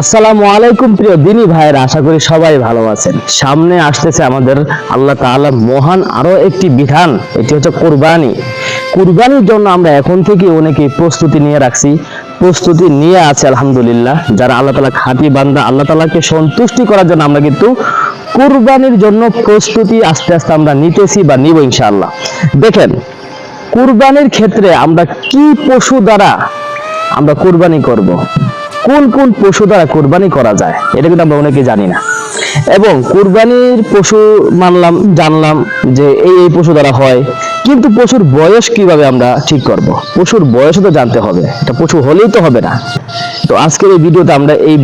আসসালামু আলাইকুম প্রিয় দিনী ভাইয়ের, আশা করি সবাই ভালো আছেন। সামনে আসতেছে আমাদের আল্লাহ তাআলার মহান আরও একটি বিধান, এটি হচ্ছে কুরবানি। কুরবানির জন্য আমরা এখন থেকে অনেকে প্রস্তুতি নিয়ে রাখছি। প্রস্তুতি নিয়ে আছে, আলহামদুলিল্লাহ। যারা আল্লাহ তালা খাঁটি বান্দা, আল্লাহ তালাকে সন্তুষ্টি করার জন্য আমরা কিন্তু কুরবানির জন্য প্রস্তুতি আস্তে আস্তে আমরা নিতেছি বা নিব ইনশাআল্লাহ। দেখেন, কুরবানির ক্ষেত্রে আমরা কি পশু দ্বারা আমরা কুরবানি করব? কোন কোন পশু দ্বারা কোরবানি করা যায়? এটা কিন্তু আমরা অনেকে জানি না। এবং কোরবানির পশু মানলাম, জানলাম যে এই এই পশু দ্বারা হয়। কিন্তু পশুর বয়স কীভাবে আমরা ঠিক করব? পশুর বয়সও তো জানতে হবে। এটা পশু হলেই তো হবে না। তো আজকের এই ভিডিওতে আমরা এই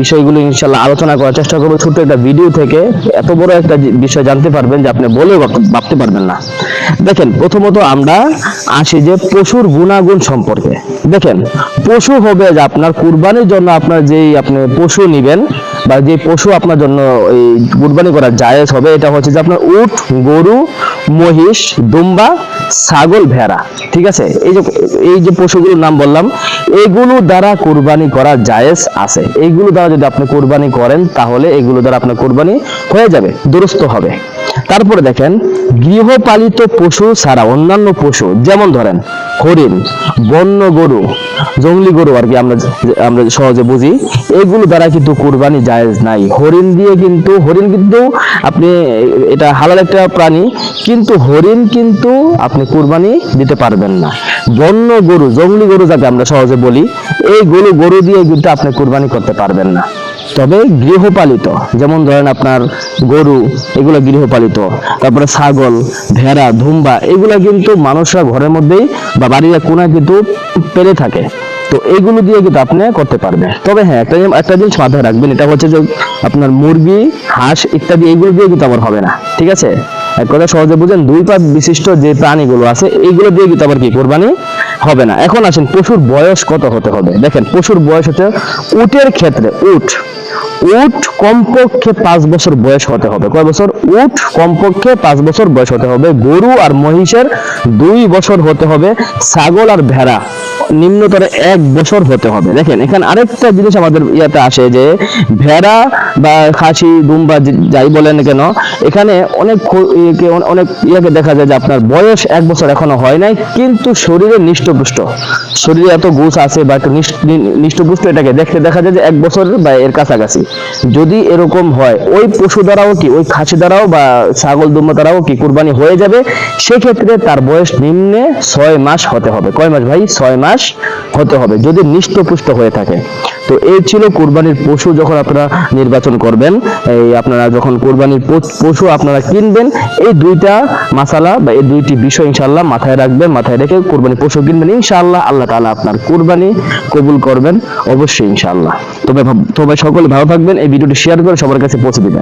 বিষয়গুলো ইনশাল্লাহ আলোচনা করার চেষ্টা করব। ছোট্ট একটা ভিডিও থেকে এত বড় একটা বিষয় জানতে পারবেন যে আপনি বলেও ভাবতে পারবেন না। দেখেন, প্রথমত আমরা আসি যে পশুর গুণাগুণ সম্পর্কে। দেখেন, পশু হবে যে আপনার কুরবানির জন্য আপনার যেই আপনি পশু নিবেন বা যে পশু আপনার জন্য এই কুরবানি করা জায়েজ হবে, এটা হচ্ছে যে আপনার উট, গরু, মহিষ, দুম্বা ছাগল ভেড়া, ঠিক আছে? এই যে এই যে পশুগুলোর নাম বললাম, এগুলো দ্বারা কোরবানি করা জায়েজ আছে। এইগুলো দ্বারা যদি আপনি কোরবানি করেন, তাহলে এগুলো দ্বারা আপনার কোরবানি হয়ে যাবে, দুরস্ত হবে। তারপরে দেখেন, গৃহপালিত পশু ছাড়া অন্যান্য পশু, যেমন ধরেন হরিণ, বন্য গরু, জঙ্গলি গরু আর কি আমরা আমরা সহজে বুঝি, এগুলো দ্বারা কিন্তু কুরবানি জায়েজ নাই। হরিণ দিয়ে কিন্তু, হরিণ কিন্তু আপনি, এটা হালাল একটা প্রাণী, কিন্তু হরিণ কিন্তু আপনি কুরবানি দিতে পারবেন না। বন্য গরু, জঙ্গলি গরু যাকে আমরা সহজে বলি এই গরু গরু দিয়ে কিন্তু আপনি কুরবানি করতে পারবেন না। তবে গৃহপালিত, যেমন ধরেন আপনার গরু, এগুলো গৃহপালিত। তারপরে ছাগল, ভেড়া, ধুম্বা, এগুলো কিন্তু মানুষরা ঘরের মধ্যেই বা বাড়ির কোনায় কিন্তু পেরে থাকে। তো এইগুলো দিয়ে কিন্তু আপনি করতে পারবেন। তবে হ্যাঁ একটা একটা জিনিস মাথায় রাখবেন, এটা হচ্ছে যে আপনার মুরগি, হাঁস ইত্যাদি এইগুলো দিয়ে কিন্তু আবার হবে না, ঠিক আছে? এক কথা সহজে বুঝেন, দুই পা বিশিষ্ট যে প্রাণীগুলো আছে এইগুলো দিয়ে কিন্তু আবার কি কোরবানি হবে না। এখন আসেন, পশুর বয়স কত হতে হবে? দেখেন, পশুর বয়স হচ্ছে উটের ক্ষেত্রে, উট উট কমপক্ষে পাঁচ বছর বয়স হতে হবে। কয় বছর? উট কমপক্ষে পাঁচ বছর বয়স হতে হবে। গরু আর মহিষের দুই বছর হতে হবে। ছাগল আর ভেড়া। নিম্নতর এক বছর হতে হবে। দেখেন, এখানে আরেকটা জিনিস আমাদের ইয়াতে আসে যে, ভেড়া বা খাসি, দুম্বা যাই বলেন কেন, এখানে অনেক অনেক ইয়াকে দেখা যায় যে আপনার বয়স এক বছর এখনও হয় নাই, কিন্তু শরীরে নিষ্টপুষ্ট শরীরে এত গোছ আছে বা একটু নিস- নি- নিষ্টপুষ্ট এটাকে দেখতে দেখা যায় যে এক বছর বা এর কাছাকাছি। যদি এরকম হয়, ওই পশু দ্বারাও কি, ওই খাসি দ্বারাও বা ছাগল, দুম্বা দ্বারাও কি কুরবানি হয়ে যাবে? সেক্ষেত্রে তার বয়স নিম্নে ছয় মাস হতে হবে। কয় মাস ভাই? ছয় মাস হতে হবে, যদি নিষ্টপুষ্ট হয়ে থাকে। তো এই ছিল কুরবানির পশু যখন আপনারা নির্বাচন করবেন, এই আপনারা যখন কুরবানির পশ- আপনারা কিনবেন, এই দুইটা মাসালা বা এই দুইটি বিষয় ইনশাল্লাহ মাথায় রাখবেন, মাথায় রেখে কুরবানি পশু কিনবেন, ইনশাআল্লাহ আল্লাহ তাআলা আপনার কুরবানি কবুল করবেন, অবশ্যই ইনশাআল্লাহ। তবে তবে সকলে ভালো থাকবেন, এই ভিডিওটি শেয়ার করে সবার কাছে পৌঁছে দিবেন।